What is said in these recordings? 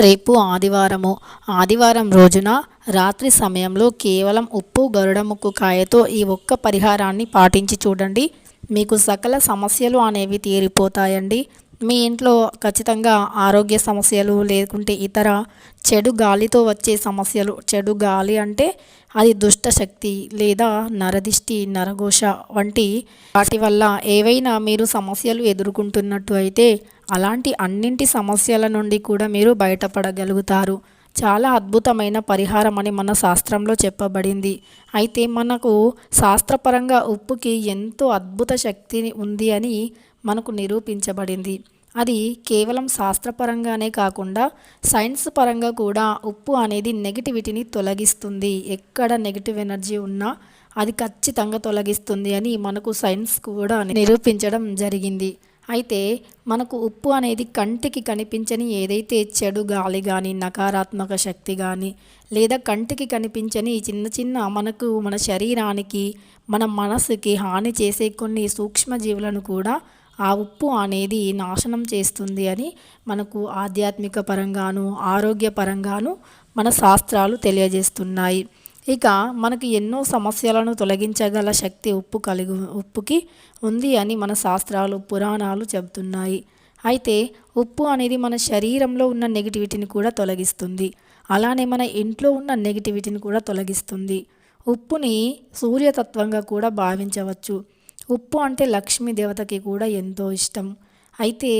రేపు ఆదివారము. ఆదివారం రోజున రాత్రి సమయంలో కేవలం ఉప్పు గరుడముక్కు కాయతో ఈ ఒక్క పరిహారాన్ని పాటించి చూడండి. మీకు సకల సమస్యలు అనేవి తీరిపోతాయండి. మీ ఇంట్లో ఖచ్చితంగా ఆరోగ్య సమస్యలు లేకుంటే ఇతర చెడు గాలితో వచ్చే సమస్యలు. చెడు గాలి అంటే అది దుష్ట శక్తి లేదా నరదిష్టి నరఘోష వంటి వాటి వల్ల ఏవైనా మీరు సమస్యలు ఎదుర్కొంటున్నట్టు అయితే అలాంటి అన్నింటి సమస్యల నుండి కూడా మీరు బయటపడగలుగుతారు. చాలా అద్భుతమైన పరిహారం అని మన శాస్త్రంలో చెప్పబడింది. అయితే మనకు శాస్త్రపరంగా ఉప్పుకి ఎంతో అద్భుత శక్తి ఉంది అని మనకు నిరూపించబడింది. అది కేవలం శాస్త్రపరంగానే కాకుండా సైన్స్ పరంగా కూడా ఉప్పు అనేది నెగిటివిటీని తొలగిస్తుంది. ఎక్కడ నెగిటివ్ ఎనర్జీ ఉన్నా అది ఖచ్చితంగా తొలగిస్తుంది అని మనకు సైన్స్ కూడా నిరూపించడం జరిగింది. అయితే మనకు ఉప్పు అనేది కంటికి కనిపించని ఏదైతే చెడు గాలి కానీ నకారాత్మక శక్తి కానీ లేదా కంటికి కనిపించని చిన్న చిన్న మనకు మన శరీరానికి మన మనసుకి హాని చేసే కొన్ని సూక్ష్మజీవులను కూడా ఆ ఉప్పు అనేది నాశనం చేస్తుంది అని మనకు ఆధ్యాత్మిక పరంగాను ఆరోగ్య పరంగాను మన శాస్త్రాలు తెలియజేస్తున్నాయి. ఇక మనకు ఎన్నో సమస్యలను తొలగించగల శక్తి ఉప్పు కలిగి ఉప్పుకి ఉంది అని మన శాస్త్రాలు పురాణాలు చెబుతున్నాయి. అయితే ఉప్పు అనేది మన శరీరంలో ఉన్న నెగిటివిటీని కూడా తొలగిస్తుంది. అలానే మన ఇంట్లో ఉన్న నెగిటివిటీని కూడా తొలగిస్తుంది. ఉప్పుని సూర్యతత్వంగా కూడా భావించవచ్చు. ఉప్పు అంటే లక్ష్మీ దేవతకి కూడా ఎంతో ఇష్టం. అయితే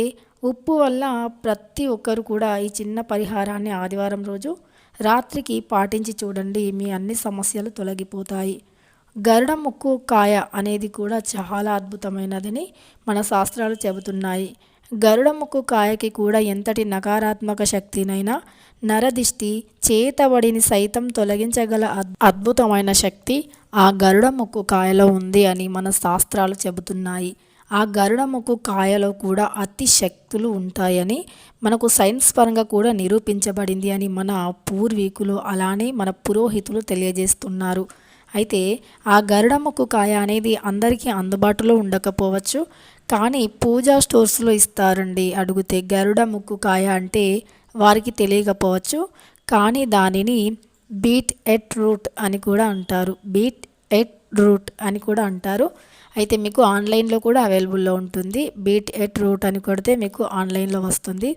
ఉప్పు వల్ల ప్రతి ఒక్కరు కూడా ఈ చిన్న పరిహారాన్ని ఆదివారం రోజు రాత్రికి పాటించి చూడండి మీ అన్ని సమస్యలు తొలగిపోతాయి. గరుడ ముక్కు కాయ అనేది కూడా చాలా అద్భుతమైనదని మన శాస్త్రాలు చెబుతున్నాయి. గరుడ ముక్కు కాయకి కూడా ఎంతటి నకారాత్మక శక్తినైనా నరదిష్టి చేతబడిని సైతం తొలగించగల అద్భుతమైన శక్తి ఆ గరుడ ముక్కు కాయలో ఉంది అని మన శాస్త్రాలు చెబుతున్నాయి. ఆ గరుడ ముక్కు కాయలో కూడా అతి శక్తులు ఉంటాయని మనకు సైన్స్ పరంగా కూడా నిరూపించబడింది అని మన పూర్వీకులు అలానే మన పురోహితులు తెలియజేస్తున్నారు. అయితే ఆ గరుడ ముక్కు కాయ అనేది అందరికీ అందుబాటులో ఉండకపోవచ్చు. కానీ పూజా స్టోర్స్లో ఇస్తారండి అడిగితే గరుడ ముక్కు కాయ అంటే వారికి తెలియకపోవచ్చు. కానీ దానిని బీట్ ఎట్ రూట్ అని కూడా అంటారు. బీట్ ఎట్ రూట్ అని కూడా అంటారు. అయితే మీకు ఆన్లైన్లో కూడా అవైలబుల్లో ఉంటుంది. బీట్ ఎట్ రూట్ అని కొడితే మీకు ఆన్లైన్లో వస్తుంది.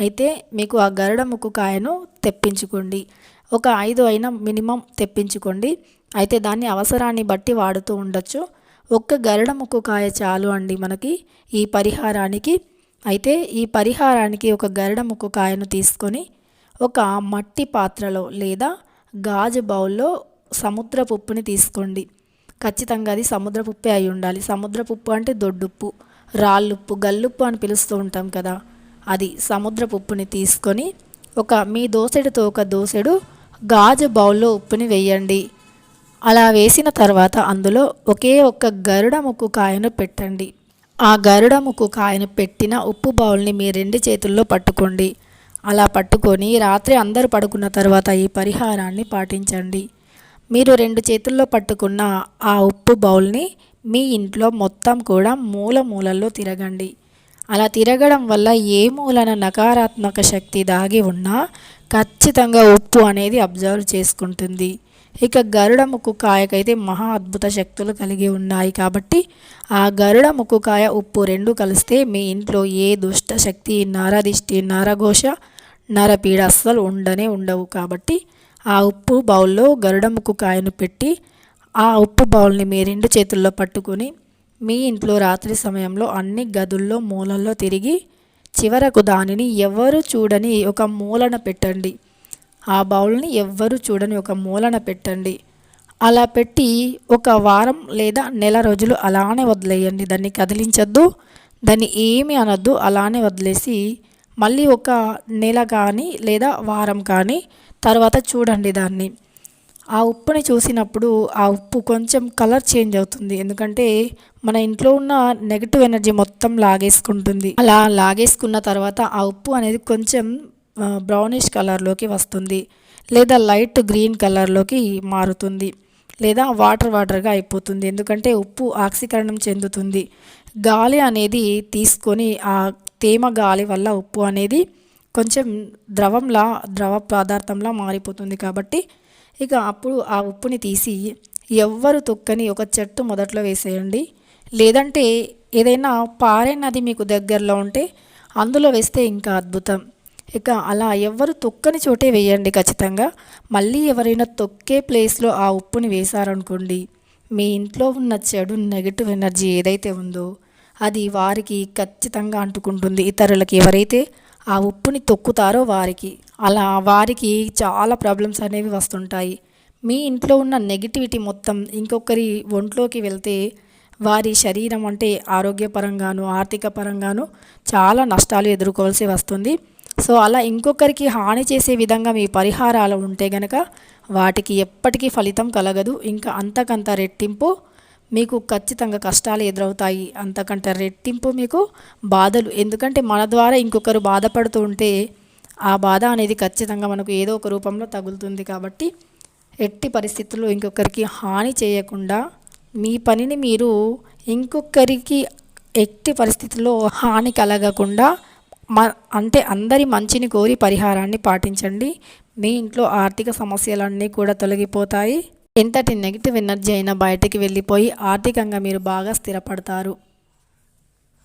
అయితే మీకు ఆ గరుడ ముక్కు కాయను తెప్పించుకోండి. ఒక ఐదు అయినా మినిమం తెప్పించుకోండి. అయితే దాన్ని అవసరాన్ని బట్టి వాడుతూ ఉండొచ్చు. ఒక్క గరుడ ముక్కు కాయ చాలు అండి మనకి ఈ పరిహారానికి. అయితే ఈ పరిహారానికి ఒక గరుడ ముక్కు కాయను తీసుకొని ఒక మట్టి పాత్రలో లేదా గాజు బౌల్లో సముద్రపు ఉప్పుని తీసుకోండి. ఖచ్చితంగా అది సముద్రపు ఉప్పే అయి ఉండాలి. సముద్రపు ఉప్పు అంటే దొడ్డుప్పు రాళ్ళుప్పు గల్లుప్పు అని పిలుస్తూ ఉంటాం కదా. అది సముద్రపు ఉప్పుని తీసుకొని ఒక మీ దోసెడుతో ఒక దోసెడు గాజు బౌల్లో ఉప్పుని వేయండి. అలా వేసిన తర్వాత అందులో ఒకే ఒక్క గరుడ ముక్కు కాయను పెట్టండి. ఆ గరుడ ముక్కు కాయను పెట్టిన ఉప్పు బౌల్ని మీ రెండు చేతుల్లో పట్టుకోండి. అలా పట్టుకొని రాత్రి అందరూ పడుకున్న తర్వాత ఈ పరిహారాన్ని పాటించండి. మీరు రెండు చేతుల్లో పట్టుకున్న ఆ ఉప్పు బౌల్ని మీ ఇంట్లో మొత్తం కూడా మూల మూలల్లో తిరగండి. అలా తిరగడం వల్ల ఏ మూలన నకారాత్మక శక్తి దాగి ఉన్నా ఖచ్చితంగా ఉప్పు అనేది అబ్జర్వ్ చేసుకుంటుంది. ఇక గరుడ ముక్కు కాయకైతే మహా అద్భుత శక్తులు కలిగి ఉన్నాయి కాబట్టి ఆ గరుడ ముక్కు కాయ ఉప్పు రెండు కలిస్తే మీ ఇంట్లో ఏ దుష్ట శక్తి నరదిష్టి నరఘోష నరపీడ అస్సలు ఉండనే ఉండవు కాబట్టి ఆ ఉప్పు బౌల్లో గరుడ ముక్కు కాయను పెట్టి ఆ ఉప్పు బౌల్ని మీ రెండు చేతుల్లో పట్టుకొని మీ ఇంట్లో రాత్రి సమయంలో అన్ని గదుల్లో మూలల్లో తిరిగి చివరకు దానిని ఎవరు చూడని ఒక మూలన పెట్టండి. ఆ బౌల్ని ఎవ్వరు చూడని ఒక మూలన పెట్టండి. అలా పెట్టి ఒక వారం లేదా నెల రోజులు అలానే వదిలేయండి. దాన్ని కదిలించద్దు దాన్ని ఏమి అనద్దు అలానే వదిలేసి మళ్ళీ ఒక నెల కానీ లేదా వారం కానీ తర్వాత చూడండి దాన్ని. ఆ ఉప్పుని చూసినప్పుడు ఆ ఉప్పు కొంచెం కలర్ చేంజ్ అవుతుంది. ఎందుకంటే మన ఇంట్లో ఉన్న నెగిటివ్ ఎనర్జీ మొత్తం లాగేసుకుంటుంది. అలా లాగేసుకున్న తర్వాత ఆ ఉప్పు అనేది కొంచెం బ్రౌనిష్ కలర్లోకి వస్తుంది. లేదా లైట్ గ్రీన్ కలర్లోకి మారుతుంది. లేదా వాటర్ వాటర్గా అయిపోతుంది. ఎందుకంటే ఉప్పు ఆక్సీకరణం చెందుతుంది. గాలి అనేది తీసుకొని ఆ తేమ గాలి వల్ల ఉప్పు అనేది కొంచెం ద్రవంలా ద్రవ పదార్థంలా మారిపోతుంది కాబట్టి ఇక అప్పుడు ఆ ఉప్పుని తీసి ఎవ్వరు తొక్కని ఒక చెట్టు మొదట్లో వేసేయండి. లేదంటే ఏదైనా పారే నది మీకు దగ్గరలో ఉంటే అందులో వేస్తే ఇంకా అద్భుతం. ఇక అలా ఎవ్వరు తొక్కని చోటే వేయండి ఖచ్చితంగా. మళ్ళీ ఎవరైనా తొక్కే ప్లేస్లో ఆ ఉప్పుని వేశారనుకోండి మీ ఇంట్లో ఉన్న చెడు నెగిటివ్ ఎనర్జీ ఏదైతే ఉందో అది వారికి ఖచ్చితంగా అంటుకుంటుంది. ఇతరులకి ఎవరైతే ఆ ఉప్పుని తొక్కుతారో వారికి అలా వారికి చాలా ప్రాబ్లమ్స్ అనేవి వస్తుంటాయి. మీ ఇంట్లో ఉన్న నెగిటివిటీ మొత్తం ఇంకొకరి ఒంట్లోకి వెళ్తే వారి శరీరం అంటే ఆరోగ్యపరంగాను ఆర్థిక పరంగాను చాలా నష్టాలు ఎదుర్కోవాల్సి వస్తుంది. సో అలా ఇంకొకరికి హాని చేసే విధంగా మీ పరిహారాలు ఉంటే గనక వాటికి ఎప్పటికీ ఫలితం కలగదు. ఇంకా అంతకంత రెట్టింపు మీకు ఖచ్చితంగా కష్టాలు ఎదురవుతాయి. అంతకంటే రెట్టింపు మీకు బాధలు. ఎందుకంటే మన ద్వారా ఇంకొకరు బాధపడుతూ ఉంటే ఆ బాధ అనేది ఖచ్చితంగా మనకు ఏదో ఒక రూపంలో తగులుతుంది కాబట్టి ఎట్టి పరిస్థితుల్లో ఇంకొకరికి హాని చేయకుండా మీ పనిని మీరు ఇంకొకరికి ఎట్టి పరిస్థితుల్లో హాని కలగకుండా మ అంటే అందరి మంచిని కోరి పరిహారాన్ని పాటించండి. మీ ఇంట్లో ఆర్థిక సమస్యలన్నీ కూడా తొలగిపోతాయి. ఎంతటి నెగిటివ్ ఎనర్జీ అయినా బయటికి వెళ్ళిపోయి ఆర్థికంగా మీరు బాగా స్థిరపడతారు.